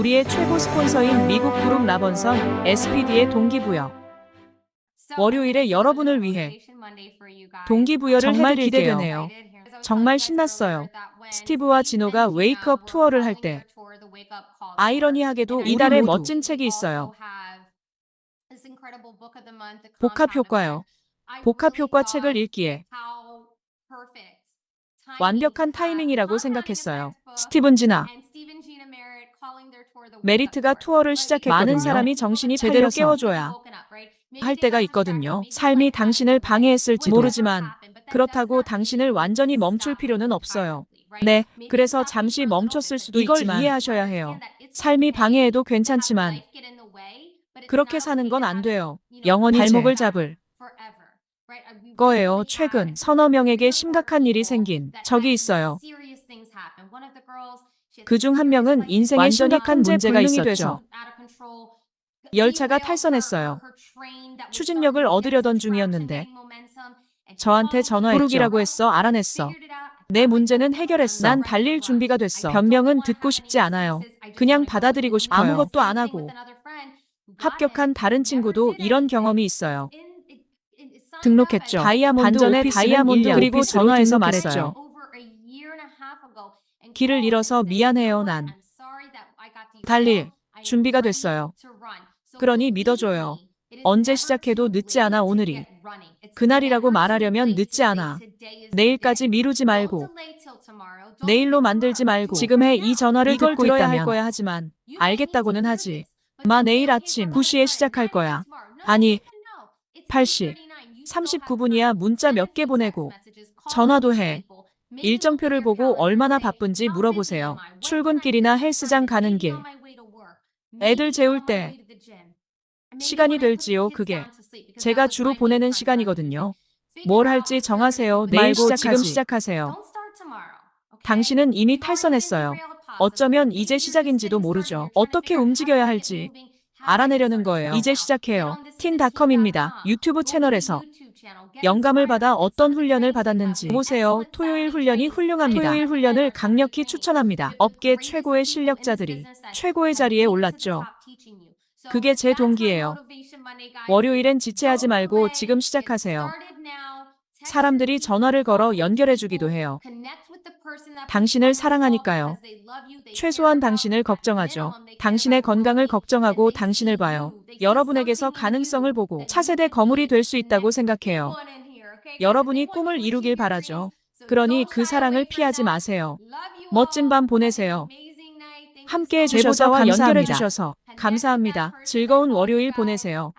우리의 최고 스폰서인 미국 그룹 라번선 SPD의 동기부여. 월요일에 여러분을 위해 동기부여를 정말. 기대되네요. 정말 신났어요. 스티브와 지노가 웨이크업 투어를 할 때 아이러니하게도 이달에 멋진 책이 있어요. 복합 효과요. 복합 효과 책을 읽기에 완벽한 타이밍이라고 생각했어요. 스티븐 지나 메리트가 투어를 시작했거든요. 많은 사람이 정신이 제대로. 깨워줘야 할 때가 있거든요. 삶이 당신을 방해했을지 모르지만 그렇다고 당신을 완전히 멈출 필요는 없어요. 네, 그래서 잠시 멈췄을 수도 이걸 있지만 이해하셔야 해요. 삶이 방해해도 괜찮지만 그렇게 사는 건 안 돼요. 영원히 발목을 잡을 거예요. 최근 서너 명에게 심각한 일이 생긴 적이 있어요. 그중 한 명은 인생에 심각한 문제 문제가 있었죠. 열차가 탈선했어요. 추진력을 얻으려던 중이었는데 저한테 전화했죠. 부르기라고 했어. 알아냈어. 내 문제는 해결했어. 난 달릴 준비가 됐어. 변명은 듣고 싶지 않아요. 그냥 받아들이고 싶어요. 아무것도 안 하고. 합격한 다른 친구도 이런 경험이 있어요. 등록했죠. 다이아몬드 오피스는 다이아몬드 1년 그리고 전화해서. 말했죠. 길을 잃어서 미안해요, 난. 달릴 준비가 됐어요. 그러니 믿어줘요. 언제 시작해도 늦지 않아 오늘이. 그날이라고 말하려면 늦지 않아. 내일까지 미루지 말고 내일로 만들지 말고 지금 해 이 전화를 이걸 듣고 들어야 할 있다면. 거야 하지만 알겠다고는 하지. 마 내일 아침 9시에 시작할 거야. 아니 8시 39분이야 문자 몇 개 보내고 전화도 해. 일정표를 보고 얼마나 바쁜지 물어보세요. 출근길이나 헬스장 가는 길. 애들 재울 때 시간이 될지요, 그게. 제가 주로 보내는 시간이거든요. 뭘 할지 정하세요. 내일 말고 시작하지. 지금 시작하세요. 당신은 이미 탈선했어요. 어쩌면 이제 시작인지도 모르죠. 어떻게 움직여야 할지 알아내려는 거예요. 이제 시작해요. 틴닷컴입니다. 유튜브 채널에서 영감을 받아 어떤 훈련을 받았는지 보세요. 토요일 훈련이 훌륭합니다. 토요일 훈련을 강력히 추천합니다. 업계 최고의 실력자들이 최고의 자리에 올랐죠. 그게 제 동기예요. 월요일엔 지체하지 말고 지금 시작하세요. 사람들이 전화를 걸어 연결해 주기도 해요. 당신을 사랑하니까요. 최소한 당신을 걱정하죠. 당신의 건강을 걱정하고 당신을 봐요. 여러분에게서 가능성을 보고 차세대 거물이 될 수 있다고 생각해요. 여러분이 꿈을 이루길 바라죠. 그러니 그 사랑을 피하지 마세요. 멋진 밤 보내세요. 함께 해주셔서 감사합니다. 연결해 주셔서 감사합니다. 즐거운 월요일 보내세요.